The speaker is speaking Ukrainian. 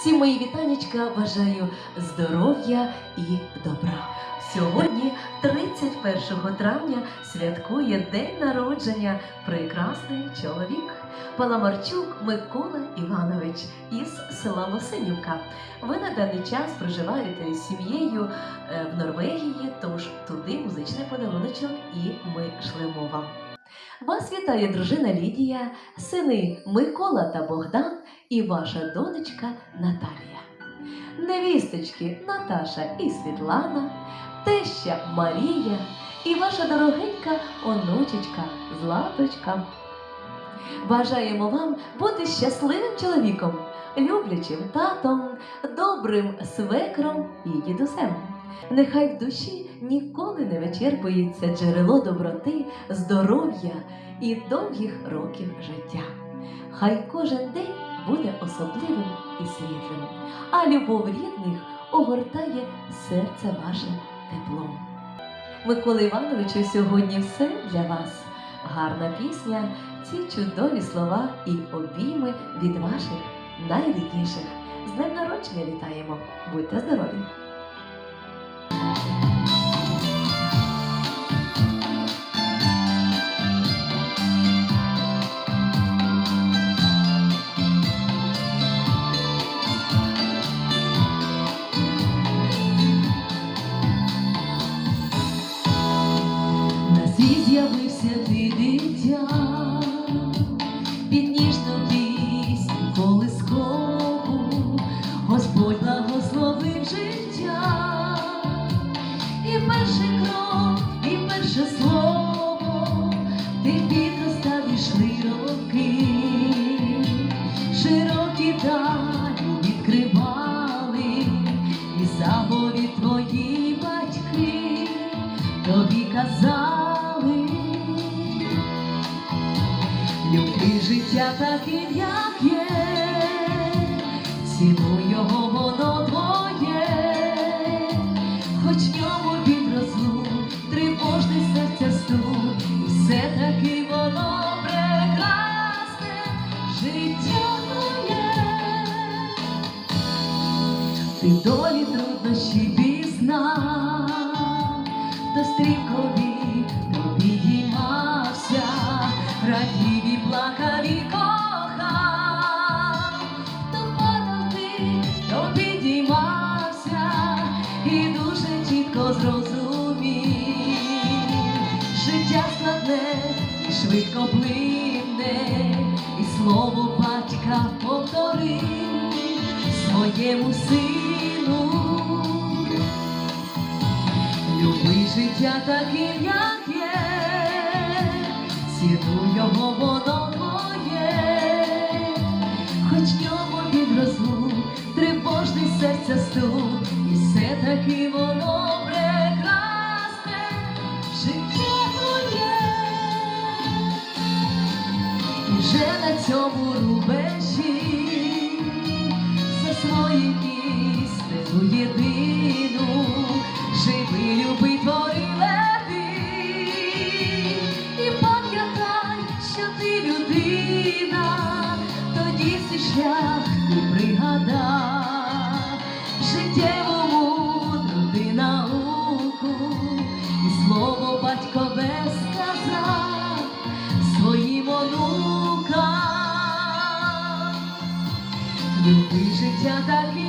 Всім мої вітанечка бажаю здоров'я і добра. Сьогодні, 31 травня, святкує день народження прекрасний чоловік Паламарчук Микола Іванович із села Лосинівка. Ви на даний час проживаєте з сім'єю е, в Норвегії, тож туди музичний подаруночок і ми шлемо вам. Вас вітає дружина Лідія, сини Микола та Богдан і ваша донечка Наталія. Невісточки Наташа і Світлана, теща Марія і ваша дорогенька онучечка Златочка. Бажаємо вам бути щасливим чоловіком, люблячим татом, добрим свекром і дідусем. Нехай в душі ніколи не вичерпується джерело доброти, здоров'я і довгих років життя. Хай кожен день буде особливим і світлим, а любов рідних огортає серце ваше теплом. Микола Івановичу, сьогодні все для вас. Гарна пісня, ці чудові слова і обійми від ваших найрідніших. З днем народження вітаємо! Будьте здорові! Ти підростав ішли роки, широкі далі відкривали, і заповідь твої батьки тобі казали, люби життя таким, як є, Ти долі труднощі пізнав, до стрімкові тобі діймався, радів і плакав і кохав, то падав ти, то підіймався, і дуже чітко зрозумів, життя складне і швидко плине, і слово батька повторив своєму сину. Люби життя таким, як є, ціну його, воно моє, хоч ньому підросло тривожний серця стук, і все таки воно свій шлях ти пригадав, життєвому ти науку, і слово батькове сказав своїм онукам. Люби життя є,